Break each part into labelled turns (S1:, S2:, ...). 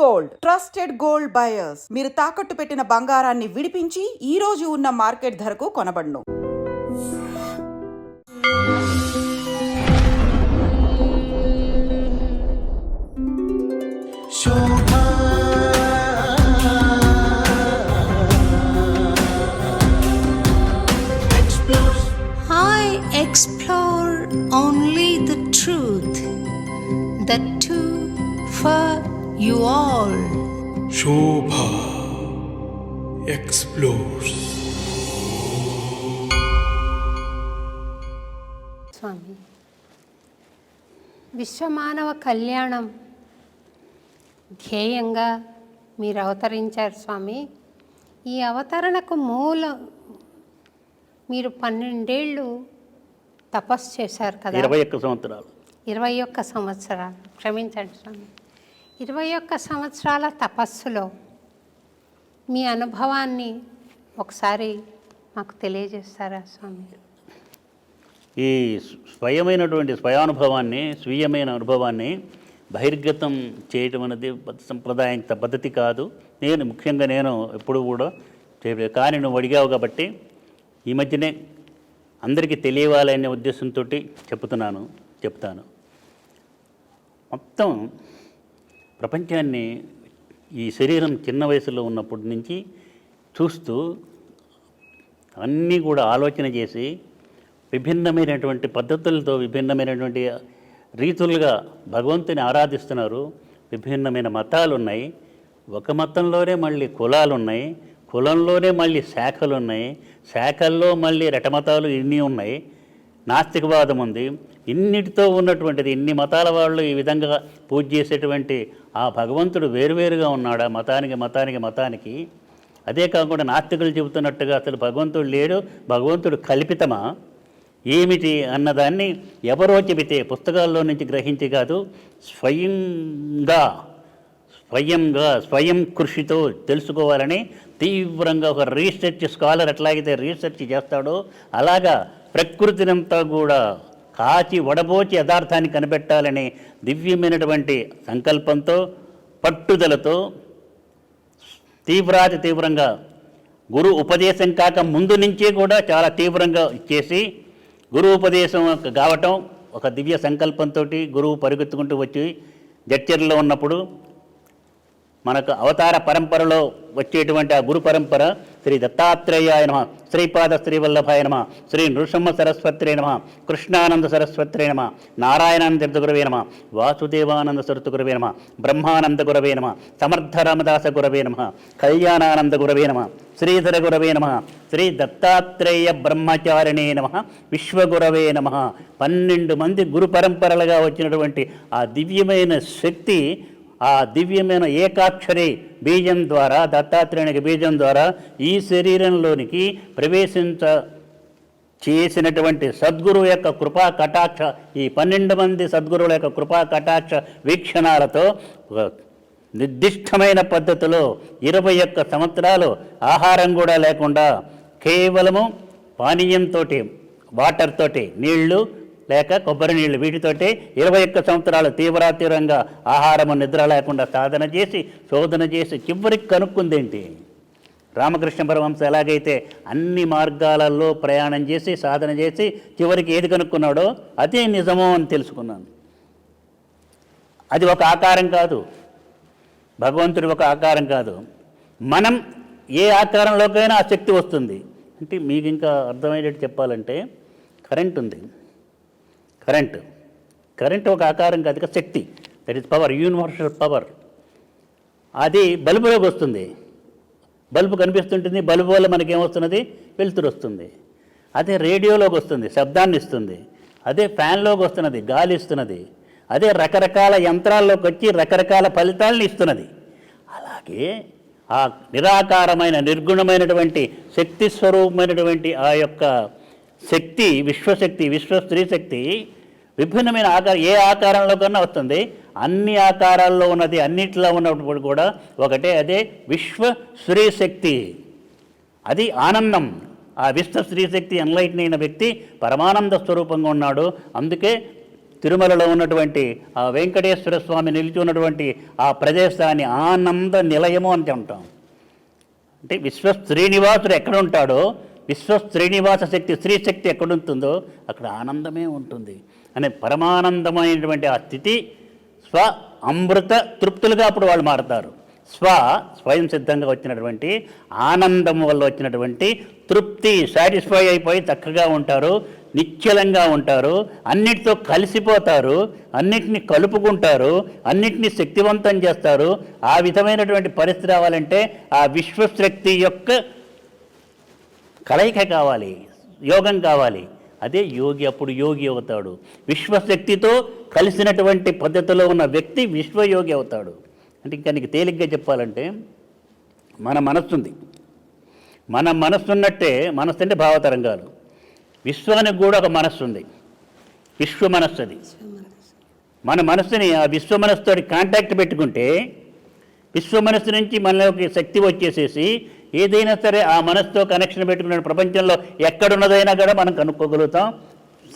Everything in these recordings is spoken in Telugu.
S1: గోల్డ్. Trusted gold buyers. మీరు తాకట్టు పెట్టిన బంగారాన్ని విడిపించి ఈ రోజు ఉన్న మార్కెట్ ధరకు కొనబడును.
S2: Hi explores
S3: only explore only the truth, the you all.
S2: Shobha explores
S3: Swami విశ్వమానవ కళ్యాణం ధ్యేయంగా మీరు అవతరించారు స్వామి ఈ అవతరణకు మూల మీరు పన్నెండేళ్ళు తపస్సు చేశారు కదా?
S4: ఇరవై ఒక్క సంవత్సరాలు.
S3: ఇరవై ఒక్క సంవత్సరాలు. క్షమించండి స్వామి ఇరవై ఒక్క సంవత్సరాల తపస్సులో మీ అనుభవాన్ని ఒకసారి మాకు తెలియజేస్తారా స్వామి?
S4: ఈ స్వయమైనటువంటి స్వయానుభవాన్ని స్వీయమైన అనుభవాన్ని బహిర్గతం చేయటం అనేది సంప్రదాయం పద్ధతి కాదు. నేను ముఖ్యంగా నేను ఎప్పుడు కూడా చేయలేదు కానీ నువ్వు అడిగావు కాబట్టి ఈ మధ్యనే అందరికీ తెలియవాలనే ఉద్దేశంతో చెప్తున్నాను చెప్తాను. మొత్తం ప్రపంచాన్ని ఈ శరీరం చిన్న వయసులో ఉన్నప్పటి నుంచి చూస్తూ అన్నీ కూడా ఆలోచన చేసి విభిన్నమైనటువంటి పద్ధతులతో విభిన్నమైనటువంటి రీతులుగా భగవంతుని ఆరాధిస్తున్నారు. విభిన్నమైన మతాలు ఉన్నాయి ఒక మతంలోనే మళ్ళీ కులాలు ఉన్నాయి కులంలోనే మళ్ళీ శాఖలు ఉన్నాయి శాఖల్లో మళ్ళీ రటమతాలు ఇన్ని ఉన్నాయి. నాస్తికవాదం ఉంది ఇన్నిటితో ఉన్నటువంటిది ఇన్ని మతాల వాళ్ళు ఈ విధంగా పూజ చేసేటువంటి ఆ భగవంతుడు వేరువేరుగా ఉన్నాడా? మతానికి మతానికి మతానికి. అదే కాకుండా నాస్తికులు చెబుతున్నట్టుగా అసలు భగవంతుడు లేడు భగవంతుడు కల్పితమా? ఏమిటి అన్నదాన్ని ఎవరో చెబితే పుస్తకాల్లో నుంచి గ్రహించి కాదు స్వయంగా స్వయంగా స్వయం కృషితో తెలుసుకోవాలని తీవ్రంగా ఒక రీసెర్చ్ స్కాలర్ ఎట్లాగైతే రీసెర్చ్ చేస్తాడో అలాగా ప్రకృతినంతా కూడా కాచి వడబోచి యథార్థాన్ని కనిపెట్టాలని దివ్యమైనటువంటి సంకల్పంతో పట్టుదలతో తీవ్రాతి తీవ్రంగా గురు ఉపదేశం కాక ముందు నుంచే కూడా చాలా తీవ్రంగా ఇచ్చేసి గురు ఉపదేశం కావటం ఒక దివ్య సంకల్పంతో గురువు పరిగెత్తుకుంటూ వచ్చి జడ్చర్లో ఉన్నప్పుడు మనకు అవతార పరంపరలో వచ్చేటువంటి ఆ గురు పరంపర శ్రీ దత్తాత్రేయ ఆయన శ్రీపాద శ్రీవల్లభాయ నమ శ్రీ నృసింహ సరస్వత్రే నమ కృష్ణానంద సరస్వత్రే నమ నారాయణానంద గురవే నమ వాసుదేవానంద సరతు గురవే నమ బ్రహ్మానంద గురవే నమ సమర్థ రామదాస గురవే నమ కళ్యాణానంద గురవే నమ శ్రీధర గురవే నమ శ్రీ దత్తాత్రేయ బ్రహ్మచారిణే నమ విశ్వగురవే నమ. పన్నెండు మంది గురు పరంపరలుగా వచ్చినటువంటి ఆ దివ్యమైన శక్తి ఆ దివ్యమైన ఏకాక్షరి బీజం ద్వారా దత్తాత్రేయునికి బీజం ద్వారా ఈ శరీరంలోనికి ప్రవేశించ చేసినటువంటి సద్గురువు యొక్క కృపా కటాక్ష ఈ పన్నెండు మంది సద్గురువుల యొక్క కృపా కటాక్ష వీక్షణాలతో నిర్దిష్టమైన పద్ధతిలో ఇరవై ఒక్క సంవత్సరాలు ఆహారం కూడా లేకుండా కేవలము పానీయంతో వాటర్ తోటి నీళ్ళు లేక కొబ్బరి నీళ్ళు వీటితోటి ఇరవై ఒక్క సంవత్సరాలు తీవ్రాతీవ్రంగా ఆహారము నిద్ర లేకుండా సాధన చేసి శోధన చేసి చివరికి కనుక్కుందేంటి రామకృష్ణ పరమహంస ఎలాగైతే అన్ని మార్గాలలో ప్రయాణం చేసి సాధన చేసి చివరికి ఏది కనుక్కున్నాడో అదే నిజమో అని తెలుసుకున్నాను. అది ఒక ఆకారం కాదు. భగవంతుడి ఒక ఆకారం కాదు. మనం ఏ ఆకారంలోకైనా ఆ శక్తి వస్తుంది. అంటే మీకు ఇంకా అర్థమయ్యేటట్టు చెప్పాలంటే కరెంట్ ఉంది. కరెంట్. కరెంట్ ఒక ఆకారం కాదు శక్తి. That is power universal power అది బల్బులోకి వస్తుంది. బల్బు కనిపిస్తుంటుంది బల్బు వల్ల మనకేమొస్తున్నది? వెలుతురు వస్తుంది. అదే రేడియోలోకి వస్తుంది శబ్దాన్ని ఇస్తుంది. అదే ఫ్యాన్లోకి వస్తున్నది గాలి ఇస్తున్నది. అదే రకరకాల యంత్రాల్లోకి వచ్చి రకరకాల ఫలితాలను ఇస్తున్నది. అలాగే ఆ నిరాకారమైన నిర్గుణమైనటువంటి శక్తి స్వరూపమైనటువంటి ఆ యొక్క శక్తి విశ్వశక్తి విశ్వ స్త్రీ శక్తి విభిన్నమైన ఆకార ఏ ఆకారంలో కన్నా వస్తుంది? అన్ని ఆకారాల్లో ఉన్నది అన్నిట్లో ఉన్నప్పుడు కూడా ఒకటే అదే విశ్వ స్త్రీ శక్తి అది ఆనందం. ఆ విశ్వ స్త్రీ శక్తి ఎన్లైట్ అయిన వ్యక్తి పరమానంద స్వరూపంగా ఉన్నాడు. అందుకే తిరుమలలో ఉన్నటువంటి ఆ వెంకటేశ్వర స్వామి నిలిచి ఉన్నటువంటి ఆ ప్రదేశాన్ని ఆనంద నిలయము అని అంటాం. అంటే విశ్వ శ్రీనివాసుడు ఎక్కడ ఉంటాడో విశ్వ శ్రీనివాస శక్తి స్త్రీ శక్తి ఎక్కడ ఉంటుందో అక్కడ ఆనందమే ఉంటుంది. అనే పరమానందమైనటువంటి ఆ స్థితి స్వ అమృత తృప్తులుగా అప్పుడు వాళ్ళు మారుతారు. స్వ స్వయం సిద్ధంగా వచ్చినటువంటి ఆనందం వల్ల వచ్చినటువంటి తృప్తి సాటిస్ఫై అయిపోయి చక్కగా ఉంటారు నిశ్చలంగా ఉంటారు అన్నిటితో కలిసిపోతారు అన్నిటిని కలుపుకుంటారు అన్నిటినీ శక్తివంతం చేస్తారు. ఆ విధమైనటువంటి పరిస్థితి రావాలంటే ఆ విశ్వశక్తి యొక్క కలయిక కావాలి యోగం కావాలి. అదే యోగి అప్పుడు యోగి అవుతాడు. విశ్వశక్తితో కలిసినటువంటి పద్ధతిలో ఉన్న వ్యక్తి విశ్వయోగి అవుతాడు. అంటే ఇంకా నీకు తేలిగ్గా చెప్పాలంటే మన మనస్సు ఉంది మన మనస్సు ఉన్నట్టే మనస్సు అంటే భావతరంగాలు. విశ్వానికి కూడా ఒక మనస్సు ఉంది విశ్వ మనస్సు అది మన మనస్సుని ఆ విశ్వ మనస్సుతో కాంటాక్ట్ పెట్టుకుంటే విశ్వ మనస్సు నుంచి మనలోకి శక్తి వచ్చేసేసి ఏదైనా సరే ఆ మనస్సుతో కనెక్షన్ పెట్టుకున్న ప్రపంచంలో ఎక్కడున్నదైనా కూడా మనం కనుక్కోగలుగుతాం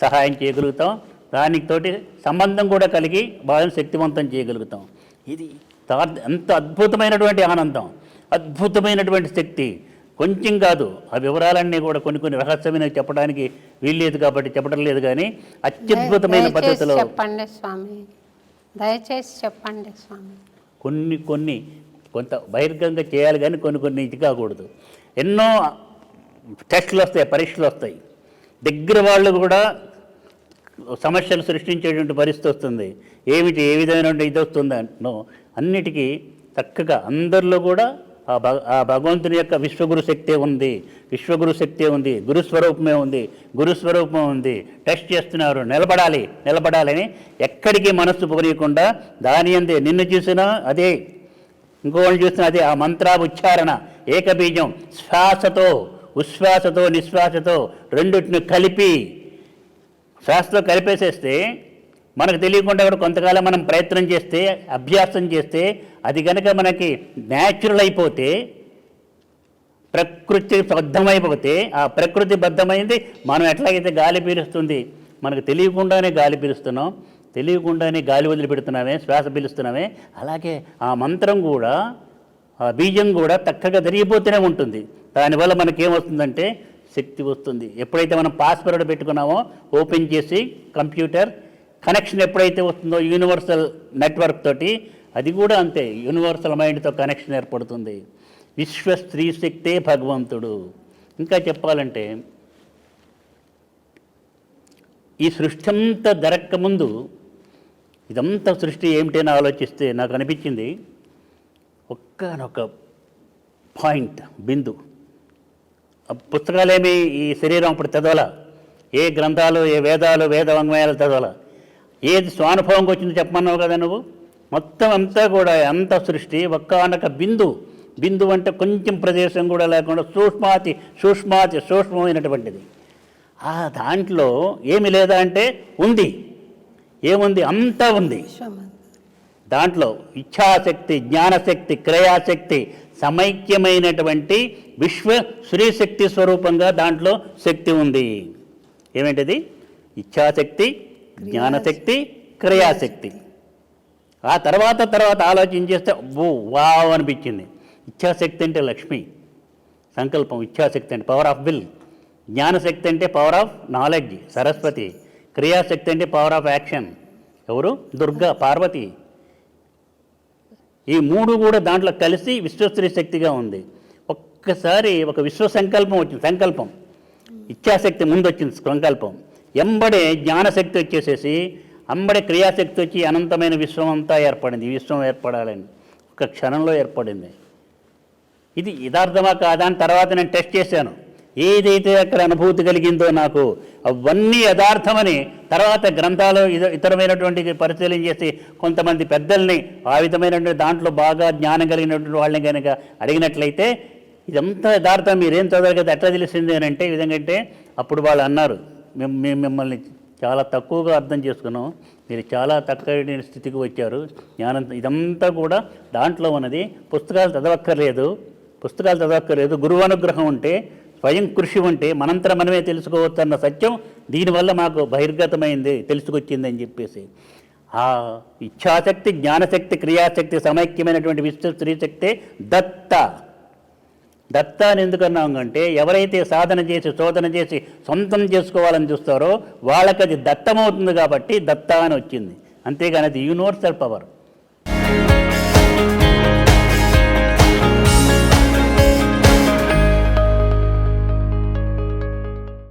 S4: సహాయం చేయగలుగుతాం దానితోటి సంబంధం కూడా కలిగి బాగా శక్తివంతం చేయగలుగుతాం. ఇది తా- ఎంత అద్భుతమైనటువంటి ఆనందం అద్భుతమైనటువంటి శక్తి. కొంచెం కాదు ఆ వివరాలన్నీ కూడా కొన్ని కొన్ని రహస్యమైనవి చెప్పడానికి వీల్లేదు కాబట్టి చెప్పడం లేదు కానీ అత్యద్భుతమైన పద్ధతిలో
S3: చెప్పండి స్వామి. దయచేసి చెప్పండి స్వామి.
S4: కొన్ని కొన్ని కొంత బహిర్గంగా చేయాలి కానీ కొన్ని కొన్ని ఇది కాకూడదు. ఎన్నో టెస్టులు వస్తాయి పరీక్షలు వస్తాయి. దగ్గర వాళ్ళు కూడా సమస్యలు సృష్టించేటువంటి పరిస్థితి వస్తుంది. ఏమిటి ఏ విధమైన ఇది వస్తుంది? అంటున్నో అన్నిటికీ చక్కగా అందరిలో కూడా ఆ భగ ఆ భగవంతుని యొక్క విశ్వగురు శక్తి ఉంది. విశ్వగురు శక్తి ఉంది. గురుస్వరూపమే ఉంది. గురుస్వరూపమే ఉంది. టెస్ట్ చేస్తున్నారు. నిలబడాలి. నిలబడాలని ఎక్కడికి మనస్సు పోనీయకుండా దాని అందే నిన్ను చూసినా అదే ఇంకోటి చూస్తున్న అదే ఆ మంత్రా ఉచ్చారణ ఏకబీజం శ్వాసతో ఉశ్వాసతో నిశ్వాసతో రెండింటిని కలిపి శ్వాసతో కలిపేసేస్తే మనకు తెలియకుండా కూడా కొంతకాలం మనం ప్రయత్నం చేస్తే అభ్యాసం చేస్తే అది కనుక మనకి న్యాచురల్ అయిపోతే ప్రకృతి బద్ధమైపోతే ఆ ప్రకృతి బద్ధమైంది మనం ఎట్లాగైతే గాలి పీలుస్తుంది మనకు తెలియకుండానే గాలి పీలుస్తున్నాం తెలియకుండానే గాలి వదిలిపెడుతున్నామే శ్వాస పీలుస్తున్నామే. అలాగే ఆ మంత్రం కూడా ఆ బీజం కూడా చక్కగా జరిగిపోతూనే ఉంటుంది. దానివల్ల మనకేమొస్తుందంటే శక్తి వస్తుంది. ఎప్పుడైతే మనం పాస్వర్డ్ పెట్టుకున్నామో ఓపెన్ చేసి కంప్యూటర్ కనెక్షన్ ఎప్పుడైతే వస్తుందో యూనివర్సల్ నెట్వర్క్ తోటి అది కూడా అంతే యూనివర్సల్ మైండ్తో కనెక్షన్ ఏర్పడుతుంది. విశ్వ స్త్రీ శక్తే భగవంతుడు. ఇంకా చెప్పాలంటే ఈ సృష్టి అంతా జరగకముందు ఇదంతా సృష్టి ఏమిటని ఆలోచిస్తే నాకు అనిపించింది ఒక్కనొక పాయింట్ బిందు. పుస్తకాలేమి ఈ శరీరం అప్పుడు చదవాల ఏ గ్రంథాలు ఏ వేదాలు వేద వాంగ్మయాలు చదవాల ఏది స్వానుభవంకి వచ్చిందో చెప్పమన్నావు కదా నువ్వు? మొత్తం అంతా కూడా అంత సృష్టి ఒక్కనొక బిందు. బిందు అంటే కొంచెం ప్రదేశం కూడా లేకుండా సూక్ష్మాతి సూక్ష్మాతి సూక్ష్మమైనటువంటిది. ఆ దాంట్లో ఏమి లేదా అంటే ఉంది. ఏముంది? అంతా ఉంది. దాంట్లో ఇచ్ఛాశక్తి జ్ఞానశక్తి క్రయాశక్తి సమైక్యమైనటువంటి విశ్వ శ్రీశక్తి స్వరూపంగా దాంట్లో శక్తి ఉంది. ఏమిటిది? ఇచ్ఛాశక్తి జ్ఞానశక్తి క్రియాశక్తి. ఆ తర్వాత తర్వాత ఆలోచించేస్తే ఓ వావ్ అనిపించింది. ఇచ్ఛాశక్తి అంటే లక్ష్మి. సంకల్పం ఇచ్ఛాశక్తి అంటే పవర్ ఆఫ్ విల్ జ్ఞానశక్తి అంటే పవర్ ఆఫ్ నాలెడ్జ్ సరస్వతి. క్రియాశక్తి అంటే పవర్ ఆఫ్ యాక్షన్ ఎవరు? దుర్గా పార్వతి. ఈ మూడు కూడా దాంట్లో కలిసి విశ్వస్త్రీ శక్తిగా ఉంది. ఒక్కసారి ఒక విశ్వ సంకల్పం వచ్చింది సంకల్పం. ఇచ్ఛాశక్తి ముందు వచ్చింది సంకల్పం. ఎంబడే జ్ఞానశక్తి వచ్చేసేసి అంబడే క్రియాశక్తి వచ్చి అనంతమైన విశ్వం అంతా ఏర్పడింది. ఈ విశ్వం ఏర్పడాలని ఒక క్షణంలో ఏర్పడింది. ఇది యథార్థమా కాదా అని తర్వాత నేను టెస్ట్ చేశాను. ఏదైతే అక్కడ అనుభూతి కలిగిందో నాకు అవన్నీ యథార్థమని తర్వాత గ్రంథాలు ఇతరమైనటువంటి పరిశీలన చేసి కొంతమంది పెద్దల్ని ఆ విధమైనటువంటి దాంట్లో బాగా జ్ఞానం కలిగినటువంటి వాళ్ళని కనుక అడిగినట్లయితే ఇదంతా యథార్థం మీరేం చదవరు కదా ఎట్లా తెలిసింది అని అంటే విధంగా అప్పుడు వాళ్ళు అన్నారు మేము మేము మిమ్మల్ని చాలా తక్కువగా అర్థం చేసుకున్నాం మీరు చాలా తక్కువ స్థితికి వచ్చారు జ్ఞానం ఇదంతా కూడా దాంట్లో ఉన్నది పుస్తకాలు చదవక్కర్లేదు పుస్తకాలు చదవక్కర్లేదు గురువు అనుగ్రహం ఉంటే స్వయం కృషి ఉంటే మనంతర మనమే తెలుసుకోవచ్చు అన్న సత్యం దీనివల్ల మాకు బహిర్గతమైంది తెలుసుకొచ్చిందని చెప్పేసి. ఆ ఇచ్ఛాశక్తి జ్ఞానశక్తి క్రియాశక్తి సమైక్యమైనటువంటి విశ్వ స్త్రీశక్తే దత్త. దత్త అని ఎందుకన్నాం ఎవరైతే సాధన చేసి శోధన చేసి సొంతం చేసుకోవాలని చూస్తారో వాళ్ళకి అది దత్తమవుతుంది కాబట్టి దత్త అని వచ్చింది. అంతేగాని అది యూనివర్సల్ పవర్.